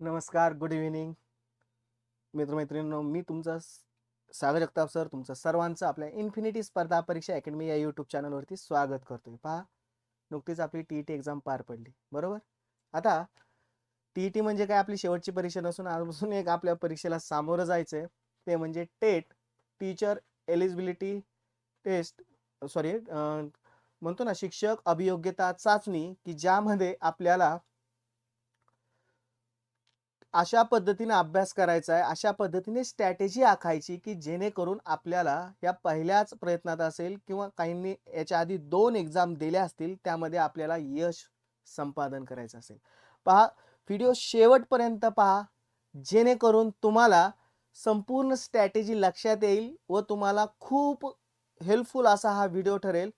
नमस्कार good evening मित्रमैत्रिणींनो मी तुमचा स- सागर जगताप सर तुमचं सर्वांचं आपल्या इन्फिनिटी स्पर्धा परीक्षा अकॅडमी या यूट्यूब चॅनलवरती स्वागत करतोय. पहा नुकतीच आपली टी ई टी एक्झाम पार पडली. बरोबर? आता टी ई टी म्हणजे काय? आपली शेवटची परीक्षा नसून अजून एक आपल्या परीक्षेला सामोरं जायचं आहे ते म्हणजे TET teacher eligibility test sorry म्हणतो ना शिक्षक अभियोग्यता चाचणी की ज्यामध्ये आपल्याला अशा पद्धतीने अभ्यास करायचा आहे अशा पद्धतीने स्ट्रॅटेजी आखायची की जेणेकरून आपल्याला या पहिल्याच प्रयत्नात असेल किंवा काहींनी याच्या आधी दोन एक्झाम दिल्या असतील त्यामध्ये आपल्याला यश संपादन करायचं असेल. पहा व्हिडिओ शेवटपर्यंत पहा जेणेकरून तुम्हाला संपूर्ण स्ट्रॅटेजी लक्षात येईल व तुम्हाला खूप हेल्पफुल असा हा व्हिडिओ ठरेल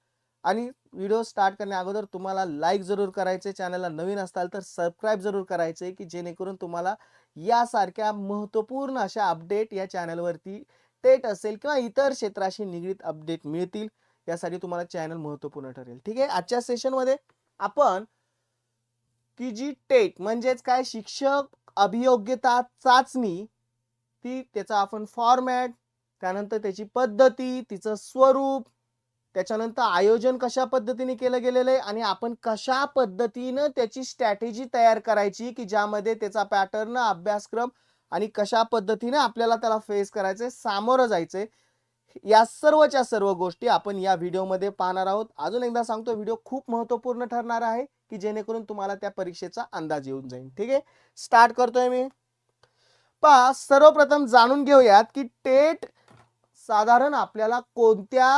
आणि व्हिडिओ स्टार्ट करण्या अगोदर तुम्हाला लाईक जरूर करायचे चॅनलला नवीन असाल तर सबस्क्राईब जरूर करायचे की जेणेकरून तुम्हाला यासारख्या महत्त्वपूर्ण अशा अपडेट या चॅनलवरती टेट असेल किंवा इतर क्षेत्राशी निगडीत अपडेट मिळतील यासाठी तुम्हाला चॅनल महत्त्वपूर्ण ठरेल. ठीक आहे? आजच्या सेशनमध्ये आपण की जी टेट म्हणजेच काय? शिक्षक अभियोग्यता चाचणी ती त्याचा आपण फॉर्मॅट त्यानंतर त्याची पद्धती तिचं स्वरूप त्याच्यानंतर आयोजन कशा पद्धतीने केलं गेलेलं आहे आणि आपण कशा पद्धतीनं त्याची स्ट्रॅटेजी तयार करायची की ज्यामध्ये त्याचा पॅटर्न अभ्यासक्रम आणि कशा पद्धतीने आपल्याला त्याला फेस करायचंय सामोरं जायचंय या सर्वच्या सर्व गोष्टी आपण या व्हिडिओमध्ये पाहणार आहोत. अजून एकदा सांगतो व्हिडिओ खूप महत्त्वपूर्ण ठरणार आहे की जेणेकरून तुम्हाला त्या परीक्षेचा अंदाज येऊन जाईल. ठीक आहे? स्टार्ट करतोय मी. पहा सर्वप्रथम जाणून घेऊयात की टेट साधारण आपल्याला कोणत्या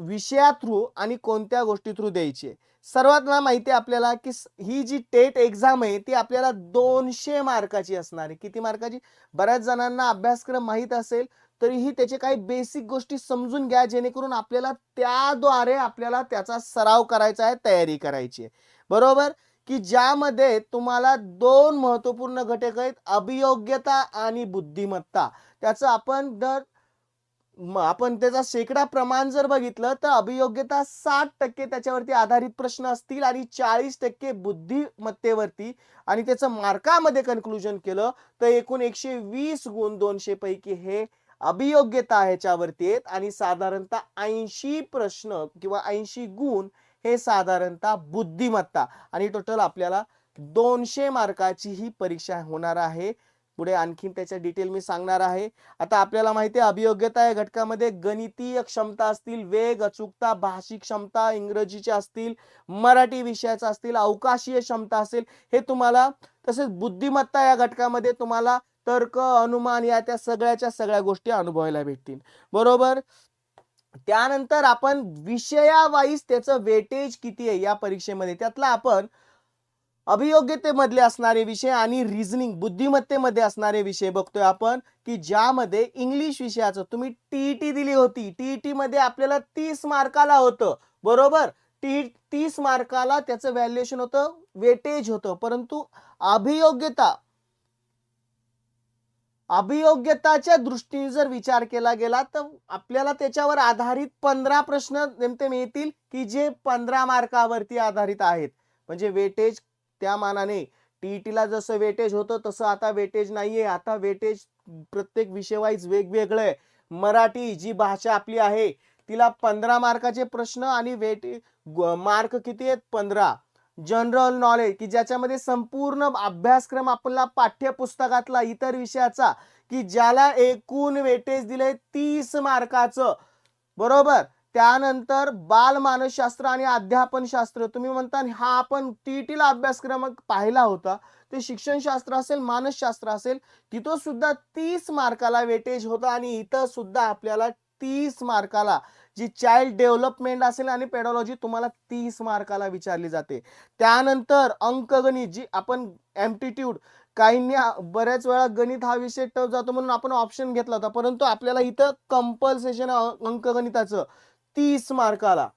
विषया थ्रू आणि कोणत्या गोष्टी थ्रू द्यायची. आहे सर्वात ना माहिती आहे आपल्याला की ही जी टेट एक्झाम आहे ती आपल्याला दोनशे मार्काची असणार आहे. किती मार्काची? बऱ्याच जणांना अभ्यासक्रम माहीत असेल तरीही त्याचे काही बेसिक गोष्टी समजून घ्या जेणेकरून आपल्याला त्याद्वारे आपल्याला त्याचा सराव करायचा आहे तयारी करायची आहे. बरोबर? की ज्यामध्ये तुम्हाला दोन महत्त्वपूर्ण घटक आहेत अभियोग्यता आणि बुद्धिमत्ता. त्याचं आपण दर आपण त्याचा शेकडा प्रमाण जर बघितलं तर अभियोग्यता साठ टक्के त्याच्यावरती आधारित प्रश्न असतील आणि चाळीस टक्के बुद्धिमत्तेवरती. आणि त्याचं मार्कामध्ये कन्क्लुजन केलं तर एकूण एकशे वीस गुण दोनशे पैकी हे अभियोग्यता ह्याच्यावरती आहेत. आणि साधारणतः ऐंशी प्रश्न किंवा ऐंशी गुण हे साधारणतः बुद्धिमत्ता. आणि टोटल आपल्याला दोनशे मार्काची ही परीक्षा होणार आहे. पुढे आणखीन त्याच्या डिटेल मी सांगणार आहे. आता आपल्याला माहिती आहे अभियोग्यता या घटकामध्ये गणितीय क्षमता असतील वेग अचूकता भाषिक क्षमता इंग्रजीच्या असतील मराठी विषयाचा असतील अवकाशीय क्षमता असेल हे तुम्हाला तसेच बुद्धिमत्ता या घटकामध्ये तुम्हाला तर्क अनुमान या त्या सगळ्याच्या सगळ्या गोष्टी अनुभवायला भेटतील. बरोबर? त्यानंतर आपण विषयावाईज त्याचं वेटेज किती आहे या परीक्षेमध्ये? त्यातला आपण अभियोग्यतेमधले असणारे विषय आणि रिझनिंग बुद्धिमत्तेमध्ये असणारे विषय बघतोय आपण की ज्यामध्ये इंग्लिश विषयाचं तुम्ही टीईटी दिली होती. टीईटी मध्ये आपल्याला तीस मार्काला होतं. बरोबर? टी तीस मार्काला त्याचं व्हॅल्युएशन होतं वेटेज होतं. परंतु अभियोग्यता अभियोग्यताच्या दृष्टीने जर विचार केला गेला तर आपल्याला त्याच्यावर आधारित पंधरा प्रश्न नेमते मिळतील की जे पंधरा मार्कावरती आधारित आहेत. म्हणजे वेटेज त्या मानाने टीईटीला जसं वेटेज होतं तसं आता वेटेज नाहीये. आता वेटेज प्रत्येक विषयवाईज वेगवेगळं आहे. मराठी जी भाषा आपली आहे तिला पंधरा मार्काचे प्रश्न आणि वेटे मार्क किती आहेत? पंधरा. जनरल नॉलेज की ज्याच्यामध्ये संपूर्ण अभ्यासक्रम आपला पाठ्यपुस्तकातला इतर विषयाचा की ज्याला एकूण वेटेज दिले तीस मार्काचं. बरोबर? त्यानंतर बालमानसशास्त्र आणि अध्यापनशास्त्र तुम्ही म्हणता हा आपण टी टीला अभ्यासक्रम पाहिला होता ते शिक्षणशास्त्र असेल मानसशास्त्र असेल तिथं सुद्धा तीस मार्काला वेटेज होतं आणि इथं सुद्धा आपल्याला तीस मार्काला जी चाइल्ड डेव्हलपमेंट असेल आणि पेडॉलॉजी तुम्हाला तीस मार्काला विचारली जाते. त्यानंतर अंकगणित जी आपण एम्प्टिट्यूड काहींनी बऱ्याच वेळा गणित हा विषय टफ जातो म्हणून आपण ऑप्शन घेतला होता परंतु आपल्याला इथं कंपल्सेशन अंकगणिताचं तीस मार्काला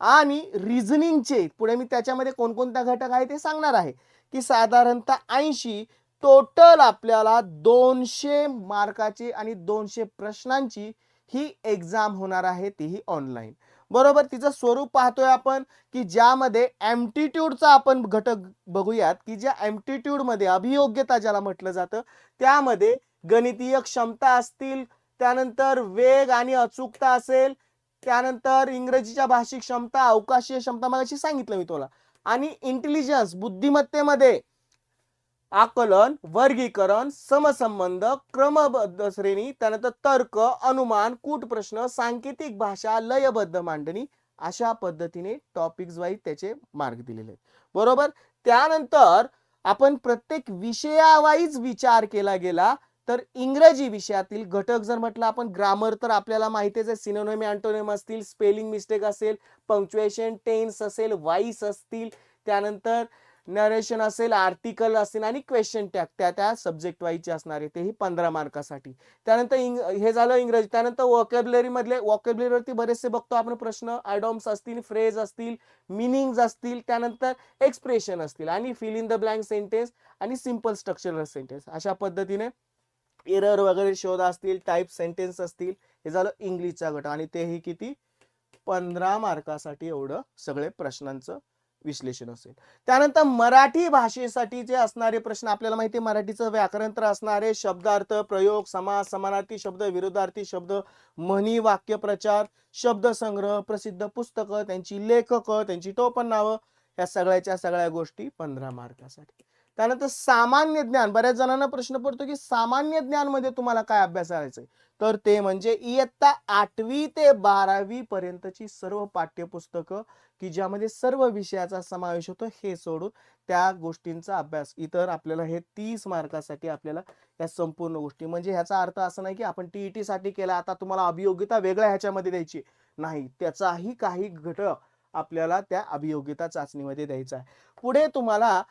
आणि रिझनिंगचे पुढे मी त्याच्यामध्ये कोणकोणता घटक आहे ते सांगणार आहे. की साधारणतः ऐंशी टोटल आपल्याला दोनशे मार्काची आणि दोनशे प्रश्नांची ही एक्झाम होणार आहे तीही ऑनलाईन बरोबर? तिचं स्वरूप पाहतोय आपण की ज्यामध्ये एम्प्टिट्यूडचा आपण घटक बघूयात की ज्या एम्टिट्यूडमध्ये अभियोग्यता ज्याला म्हटलं जातं त्यामध्ये गणितीय क्षमता असतील त्यानंतर वेग आणि अचूकता असेल त्यानंतर इंग्रजीच्या भाषिक क्षमता अवकाशीय क्षमता मगाशी सांगितलं मी तुला. आणि इंटेलिजन्स बुद्धिमत्तेमध्ये आकलन वर्गीकरण समसंबंध क्रमबद्ध श्रेणी त्यानंतर तर्क अनुमान कूट प्रश्न सांकेतिक भाषा लयबद्ध मांडणी अशा पद्धतीने टॉपिक्स वाईज त्याचे मार्ग दिलेले आहेत. बरोबर? त्यानंतर आपण प्रत्येक विषयावाईज विचार केला गेला. तर इंग्रजी विषयातील घटक जर म्हटलं आपण ग्रामर तर आपल्याला माहितीच आहे सिनोनिम अँटोनिम असतील स्पेलिंग मिस्टेक असेल पंक्च्युएशन टेन्स असेल वाईस असतील त्यानंतर नरेशन असेल आर्टिकल असेल आणि क्वेश्चन टॅग त्या त्या सब्जेक्ट वाईजचे असणारे तेही पंधरा मार्कासाठी. त्यानंतर इंग हे झालं इंग्रजी त्यानंतर वॉकॅबलरीमधले वॉकॅबलरीवरती बरेचसे बघतो आपण प्रश्न आयडॉम्स असतील फ्रेज असतील मिनिंग्स असतील त्यानंतर एक्सप्रेशन असतील आणि fill in the blank sentence आणि सिंपल स्ट्रक्चरल सेंटेन्स अशा पद्धतीने एरर वगैरे शोध असतील टाईप सेंटेन्स असतील हे झालं इंग्लिशचा गट. आणि तेही किती? पंधरा मार्कासाठी एवढं सगळे प्रश्नांचं विश्लेषण असेल. त्यानंतर मराठी भाषेसाठी जे असणारे प्रश्न आपल्याला माहिती आहे मराठीचं व्याकरण तर असणारे शब्दार्थ प्रयोग समास समानार्थी शब्द विरोधार्थी शब्द म्हणी वाक्यप्रचार शब्दसंग्रह प्रसिद्ध पुस्तकं त्यांची लेखकं त्यांची टोपण नावं या सगळ्याच्या सगळ्या गोष्टी पंधरा मार्कासाठी. त्यानंतर सामान्य ज्ञान. बऱ्याच जणांना प्रश्न पडतो की सामान्य ज्ञानमध्ये तुम्हाला काय अभ्यास करायचंय तर ते म्हणजे इयत्ता आठवी ते बारावी पर्यंतची सर्व पाठ्यपुस्तकं की ज्यामध्ये सर्व विषयाचा समावेश होतो हे सोडून त्या गोष्टींचा अभ्यास. इतर आपल्याला हे तीस मार्कासाठी आपल्याला या संपूर्ण गोष्टी. म्हणजे ह्याचा अर्थ असा नाही की आपण टीईटी साठी केला आता तुम्हाला अभियोग्यता वेगळ्या ह्याच्यामध्ये द्यायची नाही त्याचाही काही घटक आपल्याला त्या अभियोग्यता चाचणीमध्ये द्यायचा आहे. पुढे तुम्हाला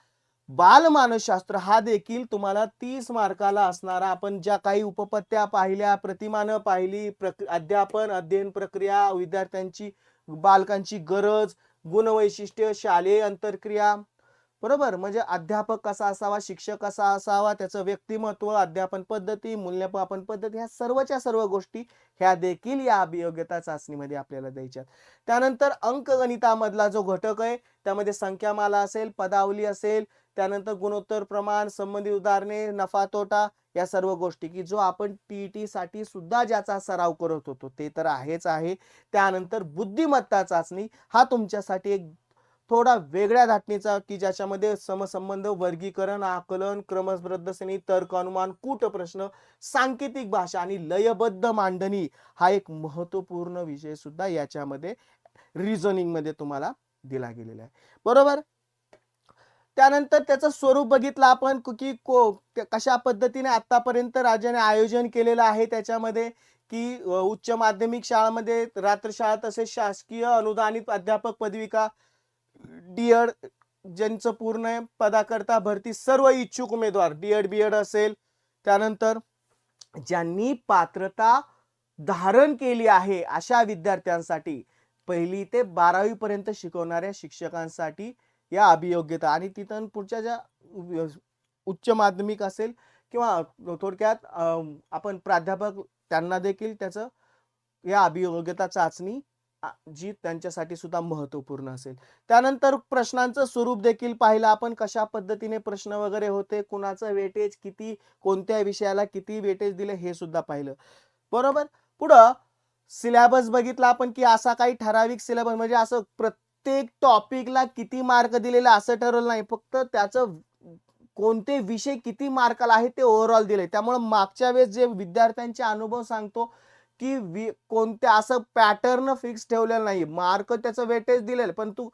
बालमानसशास्त्र हा देखील तुम्हाला तीस मार्काला असणारा आपण ज्या काही उपपत्त्या पाहिल्या प्रतिमानं पाहिली प्रक अध्यापन अध्ययन प्रक्रिया विद्यार्थ्यांची बालकांची गरज गुणवैशिष्ट्य शालेय अंतरक्रिया बरोबर? म्हणजे अध्यापक कसा असावा शिक्षक कसा असावा त्याचं व्यक्तिमत्व अध्यापन पद्धती मूल्यमापन पद्धती ह्या सर्वच्या सर्व गोष्टी ह्या देखील या अभियोग्यता चाचणीमध्ये आपल्याला द्यायच्या त्यानंतर अंकगणितामधला जो घटक आहे त्यामध्ये संख्यामाला असेल पदावली असेल त्यानंतर गुणोत्तर प्रमाण संबंधित उदाहरणे नफा तोटा या सर्व गोष्टी की जो आपण टीईटी साठी सुद्धा ज्याचा सराव करत होतो ते तर आहेच आहे. त्यानंतर बुद्धिमत्ता चाचणी हा तुमच्यासाठी एक थोडा वेगळ्या धाटणीचा की ज्याच्यामध्ये समसंबंध वर्गीकरण आकलन क्रमबद्ध तर्क अनुमान कूट प्रश्न सांकेतिक भाषा आणि लयबद्ध मांडणी हा एक महत्त्वपूर्ण विषय सुद्धा याच्यामध्ये रिझनिंगमध्ये तुम्हाला दिला गेलेला आहे. बरोबर? त्यानंतर त्याचं स्वरूप बघितलं आपण की को कशा पद्धतीने आतापर्यंत राज्याने आयोजन केलेलं आहे त्याच्यामध्ये की उच्च माध्यमिक शाळांमध्ये रात्रशाळा तसेच शासकीय अनुदानित अध्यापक पदविका डीएड ज्यांचं पूर्ण पदाकरता भरती सर्व इच्छुक उमेदवार डीएड बीएड असेल. त्यानंतर ज्यांनी पात्रता धारण केली आहे अशा विद्यार्थ्यांसाठी पहिली ते बारावी पर्यंत शिकवणाऱ्या शिक्षकांसाठी या अभियोग्यता आणि तिथून पुढच्या ज्या उच्च माध्यमिक असेल किंवा थोडक्यात आपण प्राध्यापक त्यांना देखील त्याचं या अभियोग्यता चाचणी जी त्यांच्यासाठी सुद्धा महत्त्वपूर्ण असेल. त्यानंतर प्रश्नांचं स्वरूप देखील पाहिलं आपण कशा पद्धतीने प्रश्न वगैरे होते कुणाचं वेटेज किती कोणत्या विषयाला किती वेटेज दिले हे सुद्धा पाहिलं. बरोबर? पुढं सिलेबस बघितला आपण की असा काही ठराविक सिलेबस म्हणजे असं प्रत्येक टॉपिकला किती मार्क दिलेला असं ठरवलं नाही. फक्त त्याचं कोणते विषय किती मार्काला आहे ते ओव्हरऑल दिले त्यामुळे मागच्या वेळेस जे विद्यार्थ्यांचे अनुभव सांगतो की वि कोणत्या असं पॅटर्न फिक्स ठेवलेलं नाही. मार्क त्याचं वेटेज दिलेलं पण तू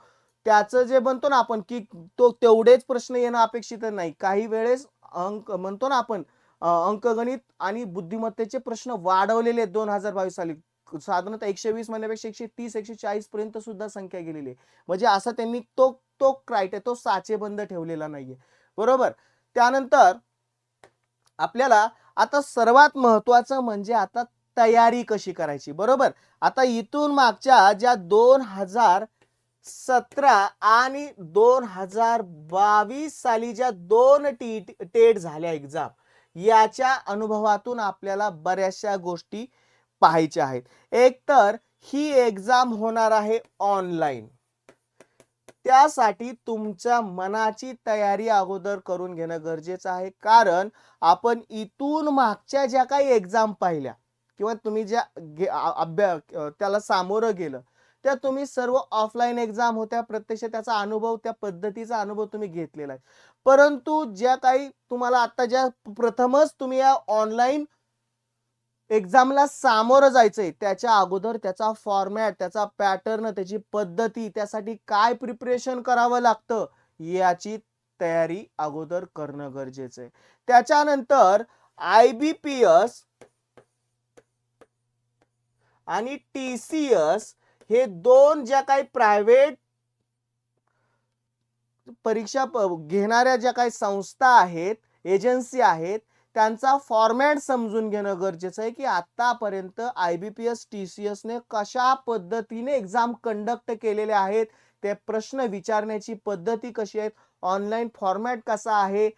त्याचं जे म्हणतो ना आपण की तो तेवढेच प्रश्न येणं अपेक्षित नाही. काही वेळेस अंक म्हणतो ना आपण अंकगणित आणि बुद्धिमत्तेचे प्रश्न वाढवलेले आहेत दोन हजार बावीस साली. साधारणतः एकशे वीस महिन्यापेक्षा एकशे तीस एकशे चाळीस पर्यंत सुद्धा संख्या गेलेली आहे. म्हणजे असं त्यांनी तो तो क्रायटेरिया तो साचेबंद ठेवलेला नाहीये. बरोबर? त्यानंतर आपल्याला आता सर्वात महत्वाचं म्हणजे आता तयारी कशी करायची? बरोबर? आता इथून मागच्या ज्या दोन हजार सतरा आणि दोन हजार बावीस साली ज्या दोन टी टेट झाल्या एक्झाम याच्या अनुभवातून आपल्याला बऱ्याचशा गोष्टी पाहायच्या आहेत. एक तर ही एक्झाम होणार आहे ऑनलाईन. त्यासाठी तुमच्या मनाची तयारी अगोदर करून घेणं गरजेचं आहे. कारण आपण इथून मागच्या ज्या काही एक्झाम पाहिल्या किंवा तुम्ही ज्या गे- अभ्या त्याला सामोरं गेलं त्या तुम्ही सर्व ऑफलाईन एक्झाम होत्या प्रत्यक्ष त्याचा अनुभव त्या पद्धतीचा अनुभव तुम्ही घेतलेला आहे. परंतु ज्या काही तुम्हाला आता ज्या प्रथमच तुम्ही या ऑनलाईन एक्झामला सामोरं जायचंय त्याच्या अगोदर त्याचा फॉर्मॅट त्याचा पॅटर्न त्याची पद्धती त्यासाठी काय प्रिपरेशन करावं लागतं याची तयारी अगोदर करणं गरजेचं आहे. त्याच्यानंतर आय बी पी एस आणि टी सी एस हे दोन ज्या काही प्रायव्हेट परीक्षा प- घेणाऱ्या ज्या काही संस्था आहेत एजन्सी आहेत त्यांचा फॉर्मॅट समजून घेणं गरजेचं आहे की आतापर्यंत I B P S T C एसने कशा पद्धतीने एक्झाम कंडक्ट केलेले आहेत ते प्रश्न विचारण्याची पद्धती कशी आहेत ऑनलाईन फॉर्मॅट कसा आहे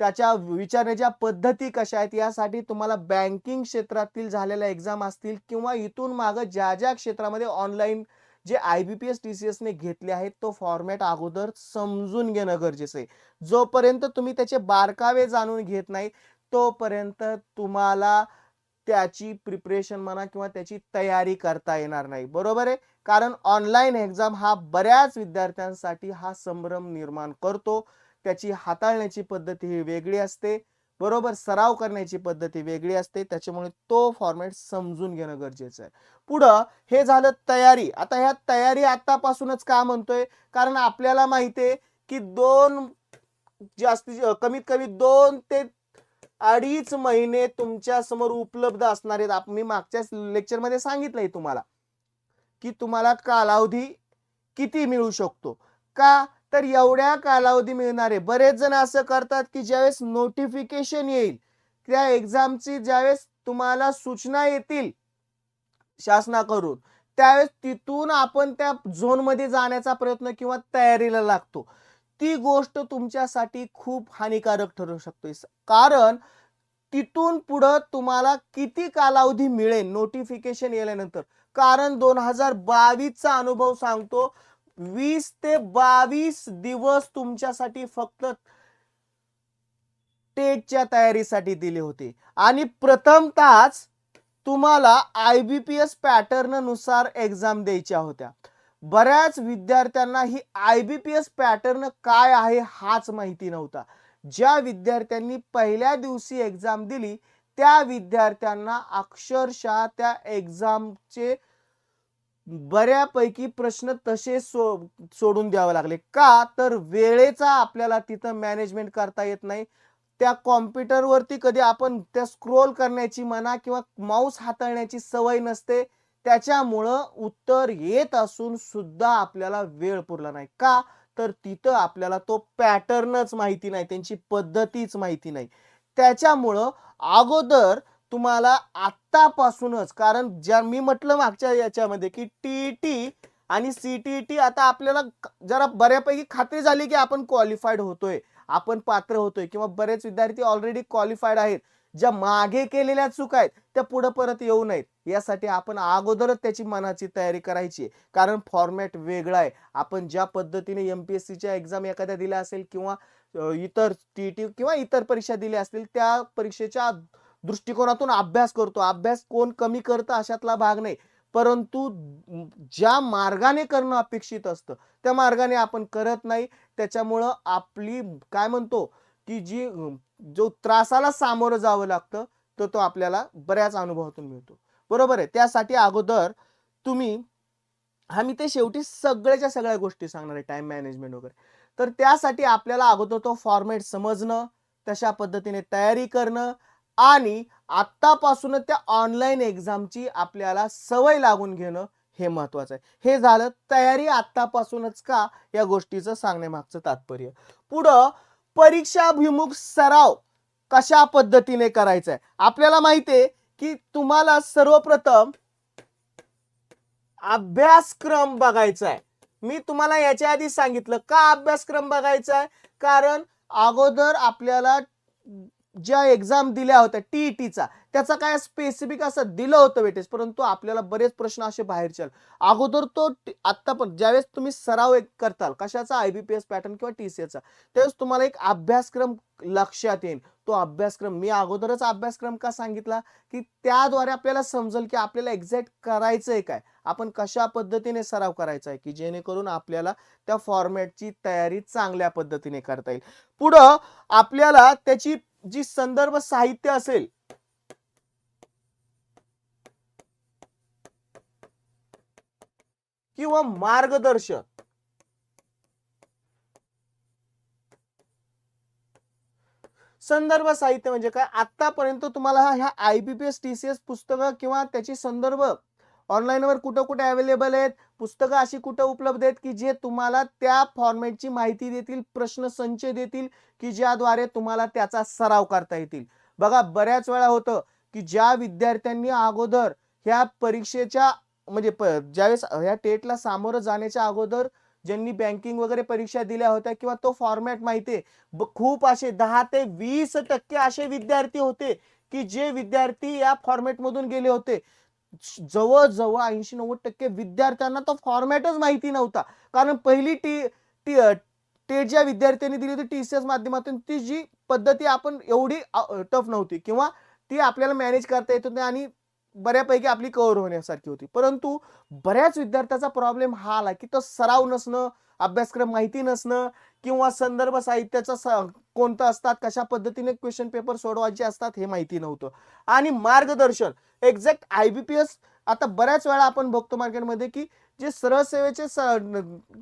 त्याच्या विचारण्याच्या पद्धती कशा आहेत यासाठी तुम्हाला बँकिंग क्षेत्रातील झालेल्या एक्झाम असतील किंवा इथून मागं ज्या ज्या क्षेत्रामध्ये ऑनलाईन जे I B P S T C एसने घेतले आहेत तो फॉर्मॅट अगोदर समजून घेणं गरजेचं आहे. जोपर्यंत तुम्ही त्याचे बारकावे जाणून घेत नाही तोपर्यंत तुम्हाला त्याची प्रिपरेशन म्हणा किंवा त्याची तयारी करता येणार नाही. बरोबर आहे? कारण ऑनलाईन एक्झाम हा बऱ्याच विद्यार्थ्यांसाठी हा संभ्रम निर्माण करतो. त्याची हाताळण्याची पद्धती ही वेगळी असते. बरोबर सराव करण्याची पद्धती वेगळी असते. त्याच्यामुळे तो फॉर्मॅट समजून घेणं गरजेचं आहे. पुढं हे झालं तयारी. आता ह्या तयारी आतापासूनच का म्हणतोय? कारण आपल्याला माहिती आहे की दोन जास्ती कमीत कमी दोन ते अडीच महिने तुमच्यासमोर उपलब्ध असणार आहेत. मी मागच्या लेक्चरमध्ये सांगितलंय तुम्हाला की तुम्हाला कालावधी किती मिळू शकतो? का तर एवढ्या कालावधी मिळणारे बरेच जण असं करतात की ज्यावेळेस नोटिफिकेशन येईल त्या एक्झामची ज्यावेळेस तुम्हाला सूचना येतील शासनाकडून त्यावेळेस तिथून आपण त्या झोनमध्ये जाण्याचा प्रयत्न किंवा तयारीला लागतो. ती गोष्ट तुमच्यासाठी खूप हानिकारक ठरू शकते. कारण तिथून पुढं तुम्हाला किती कालावधी मिळेल नोटिफिकेशन येल्यानंतर? कारण दोन हजार बावीसचा अनुभव सांगतो वीस ते बावीस दिवस तुमच्यासाठी फक्त टेटच्या तयारीसाठी दिले होते. आणि प्रथमतःच तुम्हाला आय बी पी एस पॅटर्ननुसार एक्झाम द्यायच्या होत्या. बऱ्याच विद्यार्थ्यांना ही I B P S pattern काय आहे हाच माहिती नव्हता. ज्या विद्यार्थ्यांनी पहिल्या दिवशी एक्झाम दिली त्या विद्यार्थ्यांना अक्षरशः त्या एक्झामचे बऱ्यापैकी प्रश्न तसे सो सोडून द्यावे लागले. का? तर वेळेचा आपल्याला तिथं मॅनेजमेंट करता येत नाही. त्या कॉम्प्युटरवरती कधी आपण त्या स्क्रोल करण्याची म्हणा किंवा माऊस हाताळण्याची सवय नसते त्याच्यामुळं उत्तर येत असून सुद्धा आपल्याला वेळ पुरला नाही. का? तर तिथं आपल्याला तो पॅटर्नच माहिती नाही त्यांची पद्धतीच माहिती नाही. त्याच्यामुळं अगोदर तुम्हाला आत्तापासूनच कारण ज्या मी म्हटलं मागच्या याच्यामध्ये की टी टी आणि सी टी टी आता आपल्याला जरा बऱ्यापैकी खात्री झाली की आपण क्वालिफाईड होतोय आपण पात्र होतोय किंवा बरेच विद्यार्थी ऑलरेडी क्वालिफाईड आहेत. ज्या मागे केलेल्या चुका आहेत त्या पुढे परत येऊ नयेत. यासाठी आपण अगोदरच त्याची मनाची तयारी करायची आहे. कारण फॉर्मॅट वेगळा आहे. आपण ज्या पद्धतीने एम पी एस सीच्या एक्झाम एखाद्या दिल्या असेल किंवा इतर टी टी किंवा इतर परीक्षा दिल्या असतील त्या परीक्षेच्या दृष्टिकोनातून अभ्यास करतो. अभ्यास कोण कमी करतं अशातला भाग नाही. परंतु ज्या मार्गाने करणं अपेक्षित असतं त्या मार्गाने आपण करत नाही. त्याच्यामुळं आपली काय म्हणतो की जी जो त्रासाला सामोरं जावं लागतं तर तो आपल्याला बऱ्याच अनुभवातून मिळतो. बरोबर आहे. त्यासाठी अगोदर तुम्ही हा मी ते शेवटी सगळ्याच्या सगळ्या गोष्टी सांगणार आहे टाइम मॅनेजमेंट वगैरे. तर त्यासाठी आपल्याला अगोदर तो फॉर्मॅट समजणं तशा पद्धतीने तयारी करणं आणि आत्तापासून त्या ऑनलाईन एक्झामची आपल्याला सवय लागून घेणं हे महत्वाचं आहे. हे झालं तयारी आत्तापासूनच का या गोष्टीचं सांगण्यामागचं तात्पर्य? पुढं परीक्षाभिमुख सराव कशा पद्धतीने करायचा आहे? आपल्याला माहिती आहे की तुम्हाला सर्वप्रथम अभ्यासक्रम बघायचा आहे. मी तुम्हाला याच्या आधी सांगितलं का अभ्यासक्रम बघायचा आहे? कारण अगोदर आपल्याला ज्या एक्झाम दिल्या होत्या टी ई टीचा त्याचा काय स्पेसिफिक असं दिलं होतं वेटेज? परंतु आपल्याला बरेच प्रश्न असे बाहेरचे अगोदर तो आत्ता पण ज्यावेळेस तुम्ही सराव एक करताल कशाचा? I B P S pattern किंवा टी सी एचा त्यावेळेस तुम्हाला एक अभ्यासक्रम लक्षात येईल. तो अभ्यासक्रम मी अगोदरच अभ्यासक्रम का सांगितला? की त्याद्वारे आपल्याला समजेल की आपल्याला एक्झॅक्ट करायचं आहे काय? आपण कशा पद्धतीने सराव करायचा आहे? की जेणेकरून आपल्याला त्या फॉर्मॅटची तयारी चांगल्या पद्धतीने करता येईल. पुढं आपल्याला त्याची जी संदर्भ साहित्य असेल किंवा मार्गदर्शक संदर्भ साहित्य म्हणजे काय? आतापर्यंत तुम्हाला ह्या आयबीपीएस टीसीएस पुस्तकं किंवा त्याची संदर्भ ऑनलाईनवर कुठं कुठं अवेलेबल आहेत? पुस्तकं अशी कुठं उपलब्ध आहेत की जे तुम्हाला त्या फॉर्मॅटची माहिती देतील प्रश्न संच देतील की ज्याद्वारे तुम्हाला त्याचा सराव करता येतील? बघा बऱ्याच वेळा होतं की ज्या विद्यार्थ्यांनी अगोदर ह्या परीक्षेच्या म्हणजे प ज्यावेळेस ह्या टेटला सामोरं जाण्याच्या अगोदर ज्यांनी बँकिंग वगैरे परीक्षा दिल्या होत्या किंवा तो फॉर्मॅट माहिती आहे ब- खूप असे दहा ते वीस टक्के असे विद्यार्थी होते की जे विद्यार्थी या फॉर्मॅटमधून गेले होते. जवळजवळ ऐंशी नव्वद टक्के विद्यार्थ्यांना तो फॉर्मॅटच माहिती नव्हता. कारण पहिली टी टी टेट ज्या विद्यार्थ्यांनी दिली होती टी सी एस माध्यमातून ती जी पद्धती आपण एवढी टफ नव्हती. किंवा ती आपल्याला मॅनेज करता येत होती आणि बऱ्यापैकी आपली कव्हर होण्यासारखी होती. परंतु बऱ्याच विद्यार्थ्याचा प्रॉब्लेम हा आला की तो सराव नसणं अभ्यासक्रम माहिती नसणं किंवा संदर्भ साहित्याचा स- कोणतं असतात? कशा पद्धतीने क्वेश्चन पेपर सोडवायचे असतात? हे माहिती नव्हतं. आणि मार्गदर्शन. एक्झॅक्ट आयबीपीएस आता बऱ्याच वेळा आपण बघतो मार्केटमध्ये की जे सरळ सेवेचे स-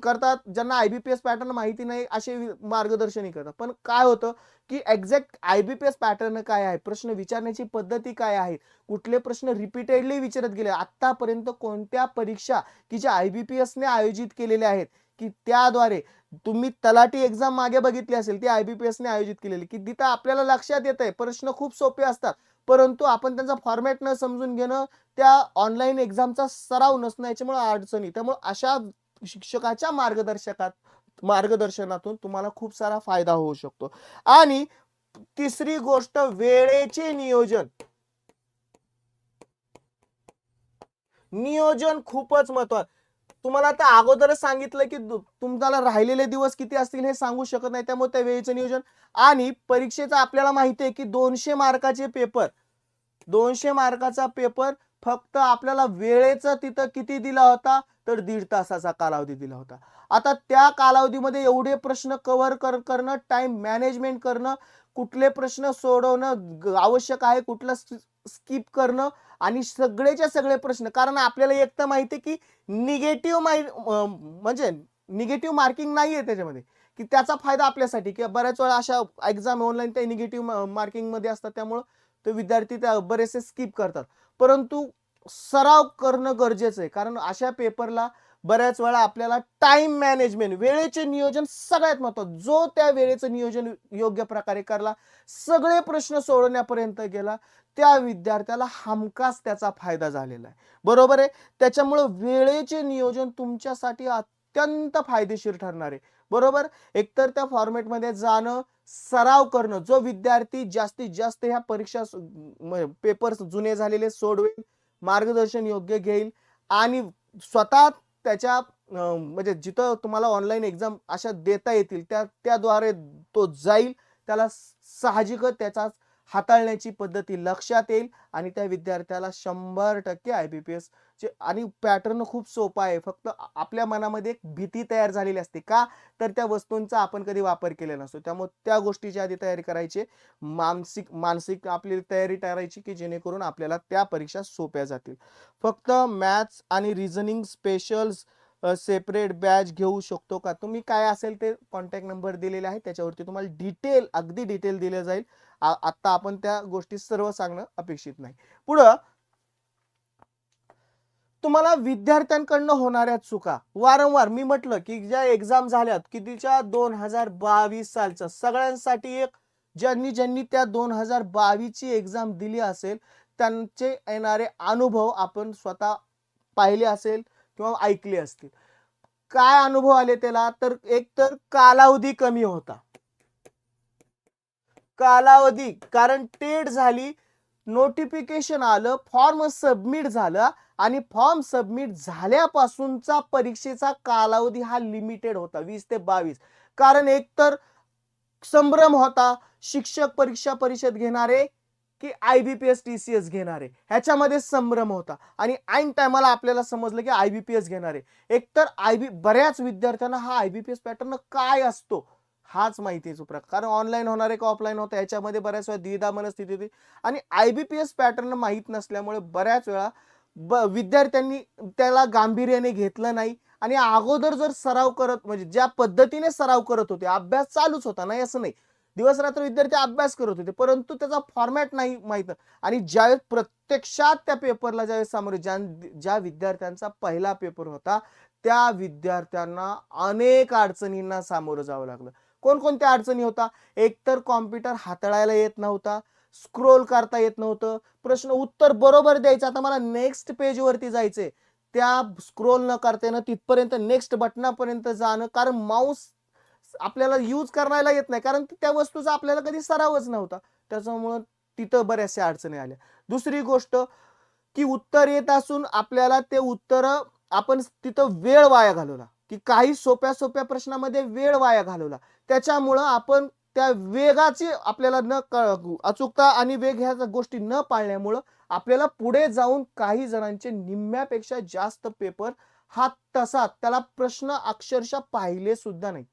करतात ज्यांना आयबीपीएस पॅटर्न माहिती नाही असे मार्गदर्शनही करतात. पण काय होतं की एक्झॅक्ट आयबीपीएस पॅटर्न काय आहे? प्रश्न विचारण्याची पद्धती काय आहे? कुठले प्रश्न रिपीटेडली विचारत गेले? आतापर्यंत कोणत्या परीक्षा की ज्या आयबीपीएस ने आयोजित केलेल्या आहेत? की त्याद्वारे तुम्ही तलाठी एक्झाम मागे बघितली असेल ती आयबीपीएस ने आयोजित केलेली की तिथं आपल्याला लक्षात येत आहे प्रश्न खूप सोपे असतात. परंतु आपण त्यांचा फॉर्मॅट न समजून घेणं त्या ऑनलाईन एक्झामचा सराव नसणं याच्यामुळे अडचणी. त्यामुळे अशा शिक्षकाच्या मार्गदर्शकात मार्गदर्शनातून तुम्हाला खूप सारा फायदा होऊ शकतो. आणि तिसरी गोष्ट वेळेचे नियोजन. नियोजन खूपच महत्वाचं. तुम्हाला आता अगोदरच सांगितलं की दु- तुम्हाला राहिलेले दिवस किती असतील हे सांगू शकत नाही. त्यामुळे त्या वेळेचं नियोजन आणि परीक्षेचं आपल्याला माहिती आहे की दोनशे मार्काचे पेपर दोनशे मार्काचा पेपर फक्त आपल्याला वेळेचा तिथं किती दिला होता? तर दीड तासाचा कालावधी दिला होता. आता त्या कालावधीमध्ये एवढे प्रश्न कव्हर कर करणं टाइम मॅनेजमेंट करणं कुठले प्रश्न सोडवणं ग- आवश्यक आहे कुठलं स्किप करणं आणि सगळेच्या सगळे प्रश्न. कारण आपल्याला एक तर माहिती आहे की निगेटिव्ह माहि म्हणजे निगेटिव्ह मार्किंग नाही आहे त्याच्यामध्ये. की त्याचा फायदा आपल्यासाठी. किंवा बऱ्याच वेळा अशा एक्झाम ऑनलाईन त्या निगेटिव्ह मार्किंगमध्ये असतात. त्यामुळं ते विद्यार्थी त्या बरेचसे स्किप करतात. परंतु सराव करणं गरजेचं आहे. कारण अशा पेपरला बऱ्याच वेळा आपल्याला टाइम मॅनेजमेंट वेळेचे नियोजन सगळ्यात महत्त्वाचं जो त्या वेळेचं नियोजन योग्य प्रकारे करला सगळे प्रश्न सोडवण्यापर्यंत गेला त्या विद्यार्थ्याला हमखास त्याचा फायदा झालेला आहे. बरोबर आहे? त्याच्यामुळं वेळेचे नियोजन तुमच्यासाठी अत्यंत फायदेशीर ठरणार आहे. बरोबर? एकतर त्या फॉर्मेटमध्ये जाणं सराव करणं जो विद्यार्थी जास्तीत जास्त ह्या परीक्षा पेपर्स जुने झालेले सोडवेल मार्गदर्शन योग्य घेईल आणि स्वतः त्याच्या म्हणजे जिथं तुम्हाला ऑनलाईन एक्झाम अशा देता येतील त्या त्याद्वारे तो जाईल त्याला साहजिकच त्याचा हाताळण्याची पद्धती लक्षात येईल आणि त्या विद्यार्थ्याला शंभर टक्के आय बी पी एस चे आणि पॅटर्न खूप सोपा आहे. फक्त आपल्या मनामध्ये एक भीती तयार झालेली असते का? तर त्या वस्तूंचा आपण कधी वापर केलेला नसतो. त्यामुळे त्या गोष्टीची आधी तयारी करायची. मानसिक मानसिक आपली तयारी करायची की जेणेकरून आपल्याला त्या परीक्षा सोप्या जातील. फक्त मॅथ्स आणि रिझनिंग स्पेशल्स सेपरेट बॅच घेऊ शकतो का? तुम्ही काय असेल ते कॉन्टॅक्ट नंबर दिलेले आहे त्याच्यावरती तुम्हाला डिटेल अगदी डिटेल दिलं जाईल. आत्ता आपण त्या गोष्टी सर्व सांगणं अपेक्षित नाही. पुढं तुम्हाला विद्यार्थ्यांकडनं होणाऱ्या चुका. वारंवार मी म्हटलं की ज्या एक्झाम झाल्यात कितीच्या? दोन हजार बावीस सालच्या सगळ्यांसाठी एक ज्यांनी ज्यांनी त्या दोन हजार बावीसची एक्झाम दिली असेल त्यांचे येणारे अनुभव आपण स्वतः पाहिले असेल. किंवा ऐकले असतील. काय अनुभव आले त्याला? तर एक तर कालावधी कमी होता. कालावधी कारण टेट झाली नोटिफिकेशन आलं फॉर्म सबमिट झालं आणि फॉर्म सबमिट झाल्यापासूनचा परीक्षेचा कालावधी हा लिमिटेड होता वीस ते बावीस. कारण एकतर संभ्रम होता शिक्षक परीक्षा परिषद घेणारे की I B P S T C S घेणारे ह्याच्यामध्ये संभ्रम होता. आणि ऐन टायमाला आपल्याला समजलं की आय बी पी एस घेणारे एकतर आय बी बऱ्याच विद्यार्थ्यांना हा I B P S pattern काय असतो? हाच माहितीचा प्रकार. कारण ऑनलाईन होणारे का ऑफलाईन होतं? याच्यामध्ये बऱ्याच वेळा द्विधा मनस्थिती होती. आणि I B P S pattern माहीत नसल्यामुळे बऱ्याच वेळा ब विद्यार्थ्यांनी त्याला गांभीर्याने घेतलं नाही. आणि अगोदर जर सराव करत म्हणजे ज्या पद्धतीने सराव करत होते अभ्यास चालूच होता नाही असं नाही. दिवस रात्र विद्यार्थी अभ्यास करत होते परंतु त्याचा फॉर्मॅट नाही माहीत. आणि ज्यावेळेस प्रत्यक्षात त्या पेपरला ज्यावेळेस सामोरे ज्या ज्या विद्यार्थ्यांचा पहिला पेपर होता त्या विद्यार्थ्यांना अनेक अडचणींना सामोरं जावं लागलं. कोणकोणत्या अडचणी होता? एकतर कॉम्प्युटर हाताळायला येत नव्हता स्क्रोल करता येत नव्हतं प्रश्न उत्तर बरोबर द्यायचं. आता मला नेक्स्ट पेजवरती जायचंय. त्या स्क्रोल न करता येणं तिथपर्यंत नेक्स्ट बटनापर्यंत जाणं कारण माऊस आपल्याला यूज करायला येत नाही. कारण त्या वस्तूचा आपल्याला कधी सरावच नव्हता. त्याच्यामुळं तिथं बऱ्याचशा अडचणी आल्या. दुसरी गोष्ट की उत्तर येत असून आपल्याला ते उत्तर आपण तिथं वेळ वाया घालवला. की काही सोप्या सोप्या प्रश्नामध्ये वेळ वाया घालवला. त्याच्यामुळं आपण त्या वेगाची आपल्याला न अचूकता आणि वेग ह्या गोष्टी न पाळल्यामुळं आपल्याला पुढे जाऊन काही जणांचे निम्म्यापेक्षा जास्त पेपर हा तसा त्याला प्रश्न अक्षरशः पाहिले सुद्धा नाहीत.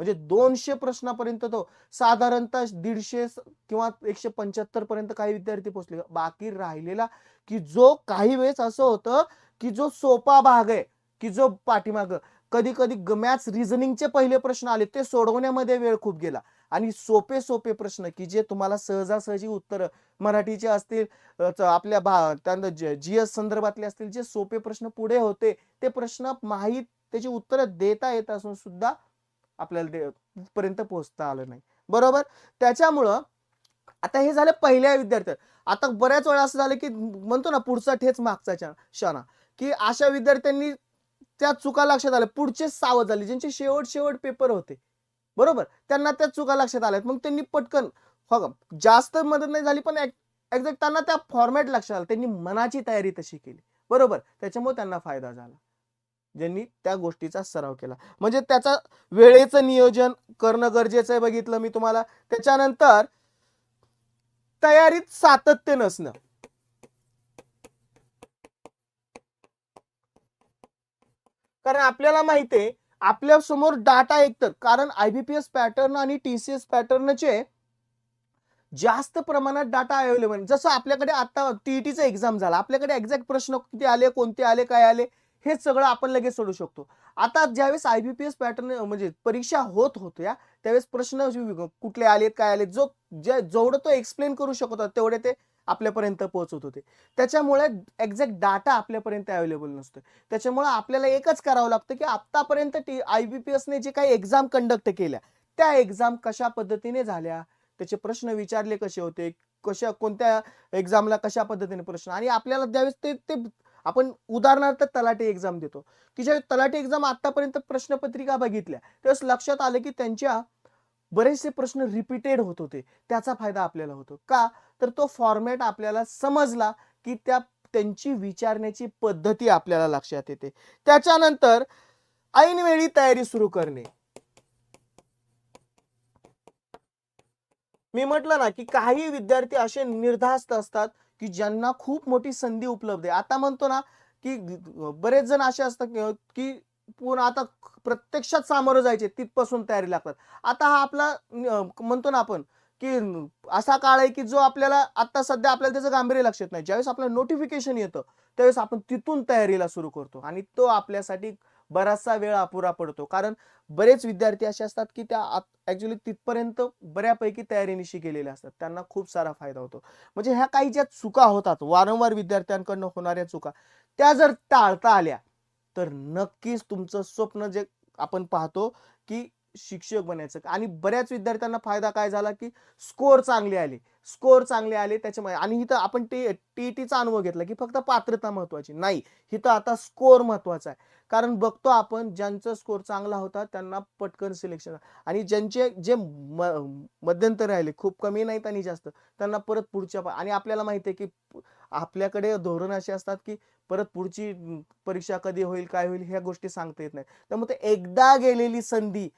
म्हणजे दोनशे प्रश्नापर्यंत तो साधारणतः दीडशे स- किंवा एकशे पंच्याहत्तर पर्यंत काही विद्यार्थी पोहोचले. बाकी राहिलेला की जो काही वेळेस असं होतं की जो सोपा भाग आहे की जो पाठीमाग कधी कधी मॅथ्स रिझनिंगचे पहिले प्रश्न आले ते सोडवण्यामध्ये वेळ खूप गेला. आणि सोपे सोपे प्रश्न की जे तुम्हाला सहजासहजी उत्तर मराठीचे असतील च- आपल्या भा त्यानंतर जी एस संदर्भातले असतील जे सोपे प्रश्न पुढे होते ते प्रश्न माहीत त्याची उत्तरं देता येत असून सुद्धा आपल्याला पर्यंत पोहोचता आलं नाही. बरोबर? त्याच्यामुळं आता हे झालं पहिल्या विद्यार्थ्या आता बऱ्याच वेळा असं झालं की म्हणतो ना पुढचा ठेच मागचा क्षणा. की अशा विद्यार्थ्यांनी त्या चुका लक्षात आल्या. पुढचे सावध झाले. ज्यांचे शेवट शेवट पेपर होते. बरोबर? त्यांना त्या चुका लक्षात आल्यात. मग त्यांनी पटकन हो जास्त मदत नाही झाली पण एक्झॅक्ट त्यांना त्या फॉर्मॅट लक्षात आला. त्यांनी मनाची तयारी तशी केली. बरोबर? त्याच्यामुळे त्यांना फायदा झाला. ज्यांनी त्या गोष्टीचा सराव केला. म्हणजे त्याचा वेळेचं नियोजन करणं गरजेचं आहे बघितलं मी तुम्हाला. त्याच्यानंतर तयारीत सातत्य नसणं. कारण आपल्याला माहिती आहे आपल्यासमोर डाटा एकतर कारण आयबीपीएस पॅटर्न आणि टीसीएस पॅटर्नचे जास्त प्रमाणात डाटा अवेलेबल जसं आपल्याकडे आता टीईटीचा एक्झाम झाला. आपल्याकडे एक्झॅक्ट प्रश्न किती आले कोणते आले काय आले? हे सगळं आपण लगेच सोडू शकतो. आता ज्यावेळेस I B P S pattern म्हणजे परीक्षा होत होत्या त्यावेळेस प्रश्न कुठले आलेत काय आले जो जे जेवढं तो एक्सप्लेन करू शकत होता तेवढे ते आपल्यापर्यंत पोहोचत होते. त्याच्यामुळे एक्झॅक्ट डाटा आपल्यापर्यंत अवेलेबल नसतो त्याच्यामुळे आपल्याला एकच करावं लागतं की आतापर्यंत टी आय बी पी एसने जे काही एक्झाम कंडक्ट केल्या त्या एक्झाम कशा पद्धतीने झाल्या? त्याचे प्रश्न विचारले कसे होते? कशा कोणत्या एक्झामला कशा पद्धतीने प्रश्न? आणि आपल्याला ज्यावेळेस ते ते आपण उदाहरणार्थ तलाठी एक्झाम देतो. की ज्या तलाठी एक्झाम आतापर्यंत प्रश्नपत्रिका बघितल्या त्यावेळेस लक्षात आलं की त्यांच्या बरेचसे प्रश्न रिपीटेड होत होते. त्याचा फायदा आपल्याला होतो. का? तर तो फॉर्मॅट आपल्याला समजला की त्या त्यांची विचारण्याची पद्धती आपल्याला लक्षात येते. त्याच्यानंतर ऐनवेळी तयारी सुरू करणे. मी म्हटलं ना की काही विद्यार्थी असे निर्धास्त असतात की ज्यांना खूप मोठी संधी उपलब्ध आहे. आता म्हणतो ना की बरेच जण असे असतात की- पूर्ण आता प्रत्यक्षात सामोरं जायचे तिथपासून तयारी लागतात. आता हा आपला म्हणतो ना आपण की असा काळ आहे की जो आपल्याला आता सध्या आपल्याला त्याचं गांभीर्य लक्षात नाही. ज्यावेळेस आपल्याला नोटिफिकेशन येतं त्यावेळेस आपण तिथून तयारीला सुरू करतो. आणि तो आपल्यासाठी बराचसा वेळ अपुरा पडतो. कारण बरेच विद्यार्थी असे असतात की त्या ऍक्च्युली तिथपर्यंत बऱ्यापैकी तयारीनिशी गेलेले असतात. त्यांना खूप सारा फायदा होतो. म्हणजे ह्या काही ज्या चुका होतात वारंवार विद्यार्थ्यांकडनं होणाऱ्या चुका त्या जर टाळता आल्या तर नक्कीच तुमचं स्वप्न जे आपण पाहतो की शिक्षक बनायचं. आणि बऱ्याच विद्यार्थ्यांना फायदा काय झाला की स्कोर चांगले आले. स्कोर चांगले आले त्याच्यामुळे आणि इथं आपण टी टीईटीचा अनुभव घेतला की फक्त पात्रता महत्वाची. नाही इथं आता स्कोर महत्त्वाचा आहे. कारण बघतो आपण ज्यांचा स्कोर चांगला होता त्यांना पटकन सिलेक्शन आणि ज्यांचे जे म- मध्यंतर राहिले खूप कमी नाहीत आणि जास्त त्यांना परत पुढच्या आणि आपल्याला माहिती आहे की आपल्याकडे धोरण असे असतात की परत पुढची परीक्षा कधी होईल काय होईल ह्या गोष्टी सांगता येत नाही त्यामुळे ते एकदा गेलेली संधी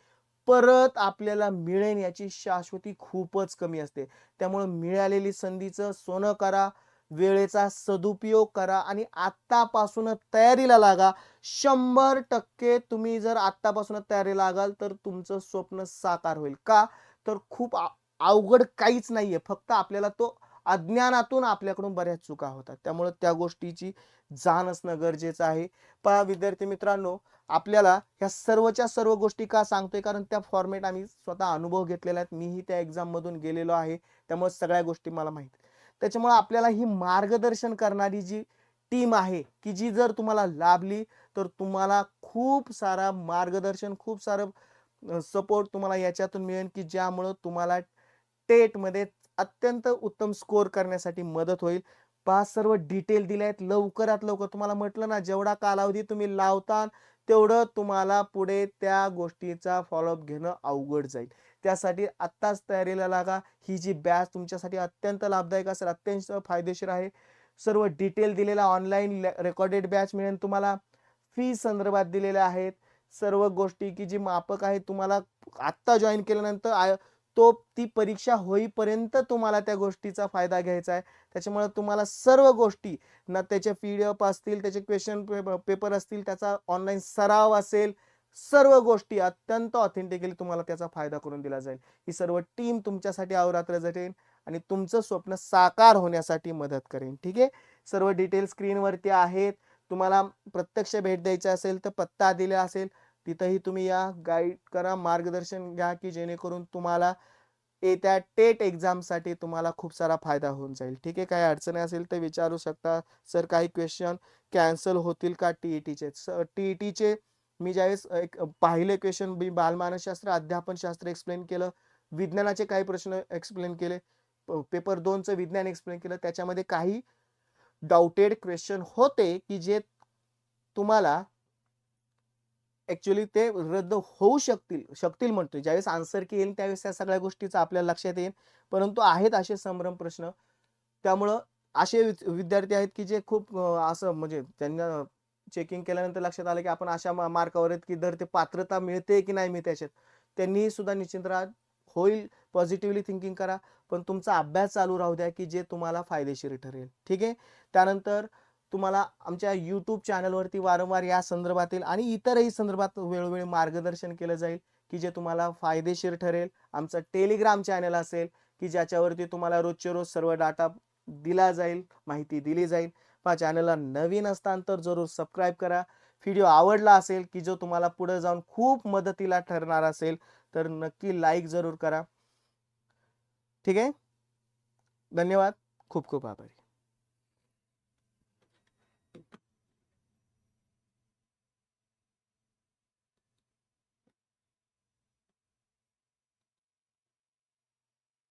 परत आपल्याला मिळेल याची शाश्वती खूपच कमी असते. त्यामुळे मिळालेली संधीचं सोनं करा वेळेचा सदुपयोग करा आणि आत्तापासून तयारीला लागा. शंभर टक्के तुम्ही जर आत्तापासून तयारी लागाल तर तुमचं स्वप्न साकार होईल. का? तर खूप अवघड काहीच नाहीये. फक्त आपल्याला तो अज्ञानातून आपल्याकडून बऱ्याच चुका होतात. त्यामुळे त्या गोष्टीची जाण असणं गरजेचं आहे. पहा विद्यार्थी मित्रांनो आपल्याला ह्या सर्वच्या सर्व गोष्टी का सांगतोय? कारण त्या फॉर्मेट आम्ही स्वतः अनुभव घेतलेला आहेत. मीही त्या एक्झाममधून गेलेलो आहे. त्यामुळे सगळ्या गोष्टी मला माहीत आहेत. त्याच्यामुळे आपल्याला ही मार्गदर्शन करणारी जी टीम आहे की जी जर तुम्हाला लाभली तर तुम्हाला खूप सारा मार्गदर्शन खूप सारं सपोर्ट तुम्हाला याच्यातून मिळेल की ज्यामुळं तुम्हाला टेटमध्ये अत्यंत उत्तम स्कोअर करण्यासाठी मदत होईल. पहा सर्व डिटेल दिले आहेत. लवकरात लवकर तुम्हाला म्हटलं ना जेवढा कालावधी तुम्ही लावता तेवढं तुम्हाला पुढे त्या गोष्टीचा फॉलोअप घेणं अवघड जाईल. त्यासाठी आत्ताच तयारीला लागा. ही जी बॅच तुमच्यासाठी अत्यंत लाभदायक असेल अत्यंत फायदेशीर आहे. सर्व डिटेल दिलेला ऑनलाईन रेकॉर्डेड बॅच मिळेल तुम्हाला. फी संदर्भात दिलेल्या आहेत. सर्व गोष्टी की जी मापक आहे तुम्हाला आत्ता जॉईन केल्यानंतर आय- तो ती परीक्षा होईपर्यंत तुम्हाला त्या गोष्टीचा फायदा घ्यायचा आहे. त्याच्यामुळे तुम्हाला सर्व गोष्टी ना त्याचे पी डी एफ असतील त्याचे क्वेश्चन पेपर असतील त्याचा ऑनलाईन सराव असेल सर्व गोष्टी अत्यंत ऑथेंटिकली तुम्हाला त्याचा फायदा करून दिला जाईल. ही सर्व टीम तुमच्यासाठी अवरात्र झटेल आणि तुमचं स्वप्न साकार होण्यासाठी मदत करेन. ठीक आहे? सर्व डिटेल स्क्रीनवरती आहेत. तुम्हाला प्रत्यक्ष भेट द्यायची असेल तर पत्ता दिला असेल. तिथंही तुम्ही या गाईड करा मार्गदर्शन घ्या की जेणेकरून तुम्हाला येत्या टेट एक्झामसाठी तुम्हाला खूप सारा फायदा होऊन जाईल. ठीक आहे? काही अडचणी असेल तर विचारू शकता. सर काही क्वेश्चन कॅन्सल होतील का टी ई टीचे टी ई टीचे मी ज्यावेळेस एक पाहिले क्वेश्चन मी बालमानसशास्त्र अध्यापनशास्त्र एक्सप्लेन केलं. विज्ञानाचे काही प्रश्न एक्सप्लेन केले. पेपर दोनचं विज्ञान एक्सप्लेन केलं. त्याच्यामध्ये काही डाउटेड क्वेश्चन होते की जे तुम्हाला ऍक्च्युली ते रद्द होऊ शकतील शकतील म्हणतोय. ज्यावेळेस आन्सर की येईल त्यावेळेस त्या सगळ्या गोष्टीचा आपल्या लक्षात येईल. परंतु आहेत असे संभ्रम प्रश्न. त्यामुळं असे विद्यार्थी आहेत की जे खूप असं म्हणजे त्यांना चेकिंग केल्यानंतर लक्षात आलं की आपण अशा मार्कावर आहेत की दर ते पात्रता मिळते की नाही मिळते याच्यात. त्यांनी सुद्धा निश्चिंत राहा. होईल पॉझिटिव्हली थिंकिंग करा. पण तुमचा अभ्यास चालू राहू द्या की जे तुम्हाला फायदेशीर ठरेल. ठीक आहे? त्यानंतर तुम्हाला आमच्या यूट्यूब चॅनलवरती वारंवार या संदर्भातील आणि इतरही संदर्भात वेळोवेळी मार्गदर्शन केलं जाईल की जे तुम्हाला फायदेशीर ठरेल. आमचं टेलिग्राम चॅनल असेल की ज्याच्यावरती तुम्हाला रोजचे रोज सर्व डाटा दिला जाईल माहिती दिली जाईल. पहा चॅनलला नवीन असतान तर जरूर सबस्क्राईब करा. व्हिडिओ आवडला असेल की जो तुम्हाला पुढे जाऊन खूप मदतीला ठरणार असेल तर नक्की लाईक जरूर करा. ठीक आहे? धन्यवाद. खूप खूप आभारी.